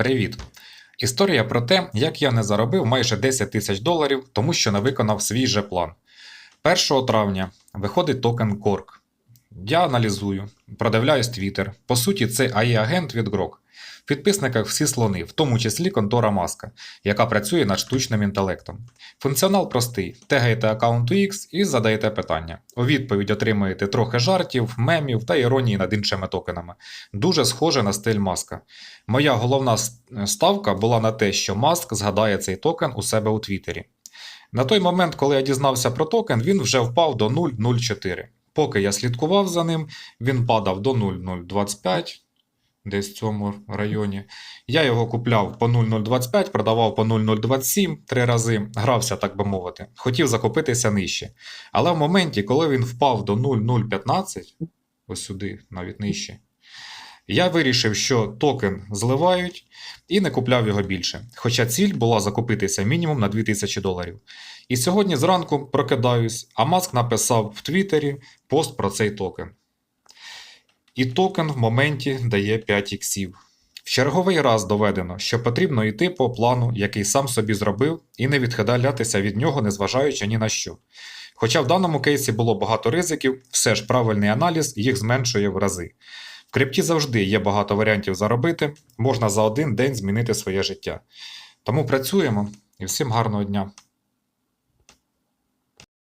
Привіт! Історія про те, як я не заробив майже 10 тисяч доларів, тому що не виконав свій же план. 1 травня виходить токен Kork. Я аналізую, продивляюсь Twitter. По суті, це AI-агент від Grok. В підписниках всі слони, в тому числі контора Маска, яка працює над штучним інтелектом. Функціонал простий: тегаєте аккаунту X і задаєте питання. У відповідь отримуєте трохи жартів, мемів та іронії над іншими токенами. Дуже схоже на стиль Маска. Моя головна ставка була на те, що Маск згадає цей токен у себе у Твіттері. На той момент, коли я дізнався про токен, він вже впав до 0,04. Поки я слідкував за ним, він падав до 0,025, десь в цьому районі. Я його купляв по 0,025, продавав по 0,027 три рази, грався, так би мовити. Хотів закупитися нижче. Але в моменті, коли він впав до 0,015, ось сюди, навіть нижче, я вирішив, що токен зливають і не купляв його більше. Хоча ціль була закупитися мінімум на 2000 доларів. І сьогодні зранку прокидаюсь, а Маск написав в Твіттері пост про цей токен. І токен в моменті дає 5 іксів. В черговий раз доведено, що потрібно йти по плану, який сам собі зробив, і не відхилятися від нього, незважаючи ні на що. Хоча в даному кейсі було багато ризиків, все ж правильний аналіз їх зменшує в рази. В крипті завжди є багато варіантів заробити, можна за один день змінити своє життя. Тому працюємо і всім гарного дня!